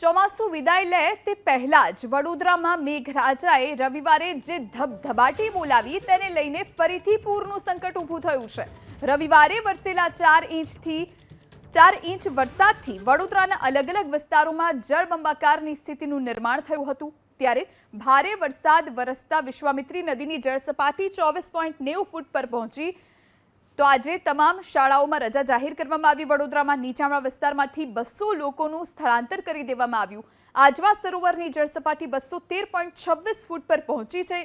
ચોમાસું વિદાય લે તે પહેલા જ વડોદરામાં મેઘરાજાએ રવિવારે જે ધબધબાટી બોલાવી તેને લઈને ફરીથી પૂરનું સંકટ ઊભું થયું છે. રવિવારે વરસેલા ચાર ઇંચથી ચાર ઇંચ વરસાદથી વડોદરાના અલગ અલગ વિસ્તારોમાં જળબંબાકારની સ્થિતિનું નિર્માણ થયું હતું. ત્યારે ભારે વરસાદ વરસતા વિશ્વામિત્રી નદીની જળસપાટી ચોવીસ પોઈન્ટ નેવું ફૂટ પર પહોંચી તો આજે તમામ શાળાઓમાં રજા જાહેર કરવામાં આવી. વડોદરામાં નીચાણવાળા વિસ્તારમાંથી બસો લોકોનું સ્થળાંતર કરી દેવામાં આવ્યું. આજવા સરોવરની જળસપાટી બસો તેર પોઈન્ટ છવ્વીસ ફૂટ પર પહોંચી છે.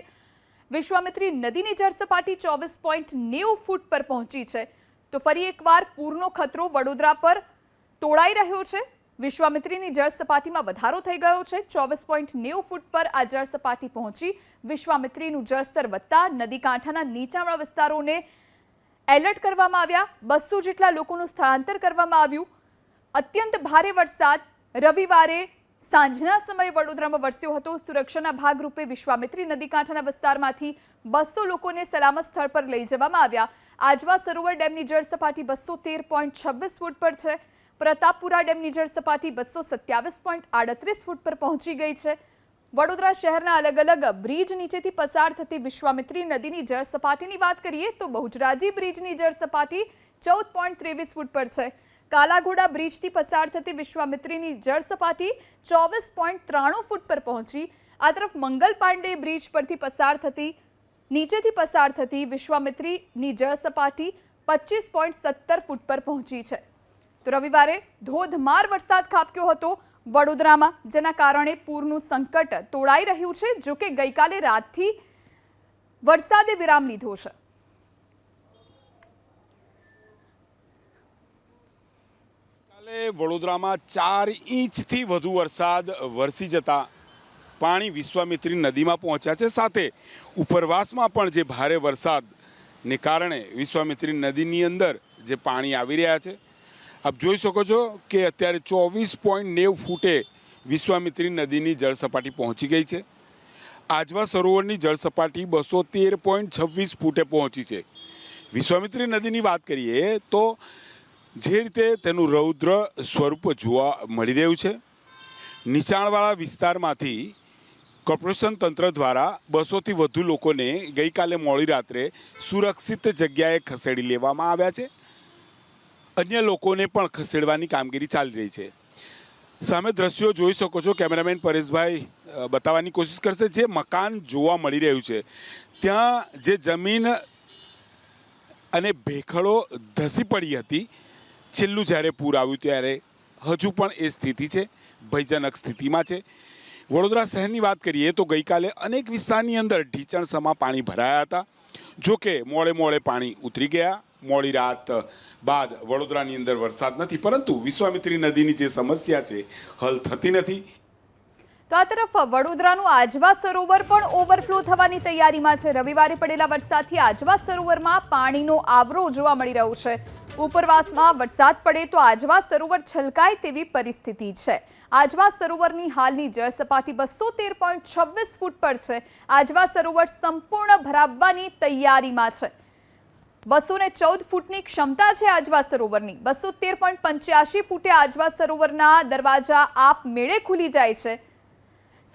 વિશ્વામિત્રી નદીની જળસપાટી ચોવીસ પોઈન્ટ નેવું ફૂટ પર પહોંચી છે. તો ફરી એકવાર પૂરનો ખતરો વડોદરા પર તોળાઈ રહ્યો છે. વિશ્વામિત્રીની જળ સપાટીમાં વધારો થઈ ગયો છે. ચોવીસ પોઈન્ટ નેવું ફૂટ પર આ જળ સપાટી પહોંચી. વિશ્વામિત્રીનું જળસ્તર વધતા નદી કાંઠાના નીચાણવાળા વિસ્તારોને એલર્ટ કરવામાં આવ્યા. બસો જેટલા લોકોનું સ્થળાંતર કરવામાં આવ્યું. અત્યંત ભારે વરસાદ. રવિવારે સાંજના સમયે વડોદરામાં વરસ્યો હતો. સુરક્ષાના ભાગરૂપે વિશ્વામિત્રી નદી કાંઠાના વિસ્તારમાંથી બસો લોકોને સલામત સ્થળ પર લઈ જવામાં આવ્યા. આજવા સરોવર ડેમની જળ સપાટી બસો તેર પોઈન્ટ છવ્વીસ ફૂટ પર છે. પ્રતાપપુરા ડેમની જળ સપાટી બસો સત્યાવીસ પોઈન્ટ આડત્રીસ ફૂટ પર પહોંચી ગઈ છે. વડોદરા શહેરના અલગ અલગ બ્રિજ નીચેથી પસાર થતી વિશ્વામિત્રી નદીની જળ સપાટીની વાત કરીએ તો બહુજરાજી બ્રિજની જળ સપાટી ચૌદ પોઈન્ટ ત્રેવીસ ફૂટ પર છે. કાલાઘોડા બ્રિજથી પસાર થતી વિશ્વામિત્રીની જળ સપાટી ચોવીસ પોઈન્ટ ત્રાણું ફૂટ પર પહોંચી. આ તરફ મંગલ પાંડે બ્રિજ પરથી પસાર થતી, નીચેથી પસાર થતી વિશ્વામિત્રીની જળ સપાટી પચીસ પોઈન્ટ સત્તર ફૂટ પર પહોંચી છે. તો રવિવારે ધોધમાર વરસાદ ખાબક્યો હતો. વડોદરામાં, જેના કારણે પૂરનું સંકટ તોળાઈ રહ્યું છે, જો કે ગઈકાલે રાતથી વરસાદે વિરામ લીધો છે. કાલે વડોદરામાં ચાર ઇંચથી વધુ વરસાદ વરસી જતા પાણી વિશ્વામિત્રી નદીમાં પહોંચ્યા છે. સાથે ઉપરવાસમાં પણ જે ભારે વરસાદને કારણે વિશ્વામિત્રી નદીની અંદર જે પાણી આવી રહ્યા છે આપ જોઈ શકો છો કે અત્યારે ચોવીસ પોઈન્ટ નેવ ફૂટે વિશ્વામિત્રી નદીની જળસપાટી પહોંચી ગઈ છે. આજવા સરોવરની જળસપાટી બસો તેર પોઈન્ટ છવ્વીસ ફૂટે પહોંચી છે. વિશ્વામિત્રી નદીની વાત કરીએ તો જે રીતે તેનું રૌદ્ર સ્વરૂપ જોવા મળી રહ્યું છે, નીચાણવાળા વિસ્તારમાંથી કોર્પોરેશન તંત્ર દ્વારા બસોથી વધુ લોકોને ગઈકાલે મોડી રાત્રે સુરક્ષિત જગ્યાએ ખસેડી લેવામાં આવ્યા છે. અન્ય લોકોને પણ ખસેડવાની કામગીરી ચાલી રહી છે. સામે દ્રશ્યો જોઈ શકો છો કેમેરામેન પરેશભાઈ બતાવવાની કોશિશ કરશે જે મકાન જોવા મળી રહ્યું છે. ત્યાં જે જમીન અને ભેખડો ધસી પડી હતી, છેલ્લું જ્યારે પૂર આવ્યું ત્યારે હજુ પણ એ સ્થિતિ છે, ભયજનક સ્થિતિમાં છે. વડોદરા શહેરની વાત કરીએ તો ગઈકાલે અનેક વિસ્તારની અંદર ઢીચણસમાં પાણી ભરાયા હતા. જો કે મોડે મોડે પાણી ઉતરી ગયા. મોડી રાત બાદ વડોદરાની અંદર વરસાદ નથી. પરંતુ વિશ્વામિત્રી નદીની જે સમસ્યા છે, હલ થતી નથી. તો આ તરફ વડોદરાનું આજવા સરોવર પણ ઓવરફ્લો થવાની તૈયારીમાં છે. રવિવારે પડેલા વરસાદથી આજવા સરોવરમાં પાણીનો આવરો જોવા મળી રહ્યો છે. ઉપરવાસમાં વરસાદ પડે તો આજવા સરોવર છલકાય તેવી પરિસ્થિતિ છે. આજવા સરોવરની હાલની જળ સપાટી બસો તેર પોઈન્ટ છવ્વીસ ફૂટ પર છે. આજવા સરોવર સંપૂર્ણ ભરાવવાની તૈયારીમાં છે. બસો ને ચૌદ ફૂટની ક્ષમતા છે આજવા સરોવરની. બસો તેર પોઈન્ટ પંચ્યાસી ફૂટે આજવા સરોવરના દરવાજા આપ મેળે ખુલી જાય છે.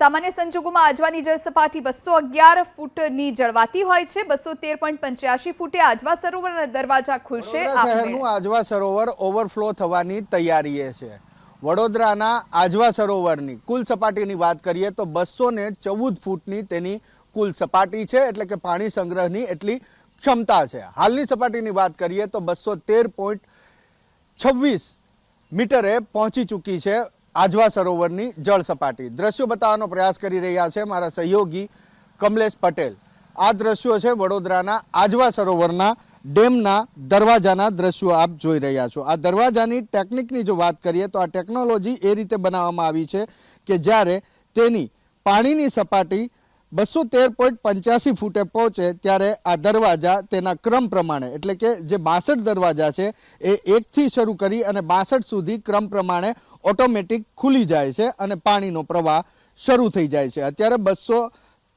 સામાન્ય સંજોગોમાં આજવાની જળ સપાટી બસો અગિયાર ફૂટની જળવાતી હોય છે. બસો તેર પોઈન્ટ પંચ્યાસી ફૂટે આજવા સરોવરના દરવાજા ખુલશે શહેરનું આજવા સરોવર ઓવરફ્લો થવાની તૈયારીએ છે. વડોદરાના આજવા સરોવરની કુલ સપાટીની વાત કરીએ તો બસો ને ચૌદ ફૂટની તેની કુલ સપાટી છે. એટલે કે પાણી સંગ્રહની એટલી ક્ષમતા છે. હાલની સપાટીની વાત કરીએ તો બસો તેર પોઈન્ટ છવ્વીસ મીટરે પહોંચી ચૂકી છે આજવા સરોવરની જળ સપાટી. દ્રશ્યો બતાવવાનો પ્રયાસ કરી રહ્યા છે મારા સહયોગી કમલેશ પટેલ. આ દ્રશ્યો છે વડોદરાના આજવા સરોવરના ડેમના દરવાજાના દ્રશ્યો આપ જોઈ રહ્યા છો. આ દરવાજાની ટેકનિકની જો વાત કરીએ તો આ ટેકનોલોજી એ રીતે બનાવવામાં આવી છે કે જ્યારે તેની પાણીની સપાટી બસો તેર પોઈન્ટ પંચ્યાસી ફૂટે પહોંચે ત્યારે આ દરવાજા તેના ક્રમ પ્રમાણે, એટલે કે જે બાસઠ દરવાજા છે, એ એકથી શરૂ કરી અને બાસઠ સુધી ક્રમ પ્રમાણે ઓટોમેટિક ખુલી જાય છે અને પાણીનો પ્રવાહ શરૂ થઈ જાય છે. અત્યારે બસો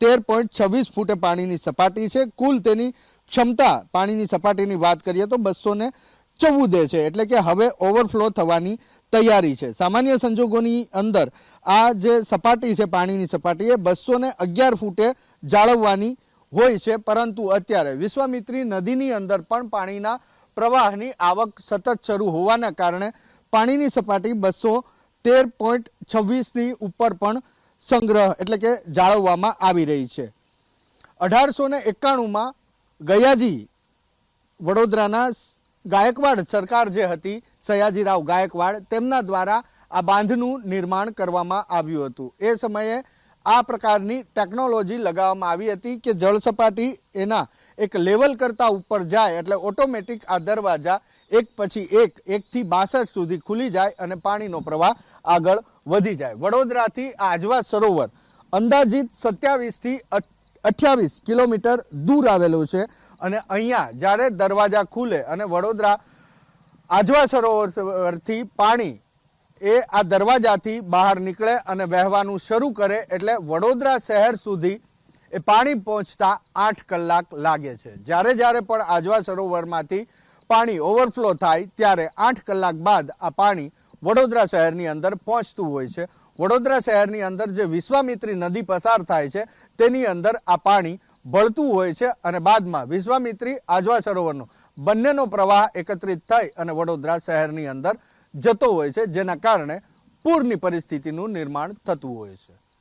તેર પોઈન્ટ છવ્વીસ ફૂટે પાણીની સપાટી છે. કુલ તેની ક્ષમતા, પાણીની સપાટીની વાત કરીએ તો બસો ને ચૌદે છે. એટલે કે હવે ઓવરફ્લો થવાની તૈયારી છે. સામાન્ય સંજોગોની અંદર આ જે સપાટી છે, પાણીની સપાટી, એ બસો ને અગિયાર ફૂટે જાળવવાની હોય છે. પરંતુ અત્યારે વિશ્વામિત્રી નદીની અંદર પણ પાણીના પ્રવાહની આવક સતત શરૂ હોવાના કારણે પાણીની સપાટી બસો તેર પોઈન્ટ છવ્વીસની ઉપર પણ સંગ્રહ એટલે કે જાળવવામાં આવી રહી છે. અઢારસો ને એકાણુંમાં ગયાજી વડોદરાના ગાયકવાડ સરકાર જે હતી, સયાજીરાવ ગાયકવાડ, તેમના દ્વારા આ બાંધનું નિર્માણ કરવામાં આવ્યું હતું. એ સમયે આ પ્રકારની ટેકનોલોજી લગાવવામાં આવી હતી કે જળ સપાટી એના એક લેવલ કરતાં ઉપર જાય એટલે ઓટોમેટિક આ દરવાજા એક પછી એક, એકથી બાસઠ સુધી ખુલી જાય અને પાણીનો પ્રવાહ આગળ વધી જાય. વડોદરાથી આજવા સરોવર અંદાજિત સત્યાવીસથી અઠ્યાવીસ કિલોમીટર દૂર આવેલું છે. અને અહીંયા જ્યારે દરવાજા ખુલે અને વડોદરા આજવા સરોવરથી પાણી એ આ દરવાજાથી બહાર નીકળે અને વહેવાનું શરૂ કરે એટલે વડોદરા શહેર સુધી એ પાણી પહોંચતા આઠ કલાક લાગે છે. જ્યારે જ્યારે પણ આજવા સરોવરમાંથી પાણી ઓવરફ્લો થાય ત્યારે આઠ કલાક બાદ આ પાણી વડોદરા શહેરની અંદર પહોંચતું હોય છે. વડોદરા શહેરની અંદર જે વિશ્વામિત્રી નદી પસાર થાય છે, તેની અંદર આ પાણી ભળતું હોય છે અને બાદમાં વિશ્વામિત્રી આજવા સરોવરનો, બંનેનો પ્રવાહ એકત્રિત થઈ અને વડોદરા શહેરની અંદર જતો હોય છે, જેના કારણે પૂરની પરિસ્થિતિનું નિર્માણ થતું હોય છે.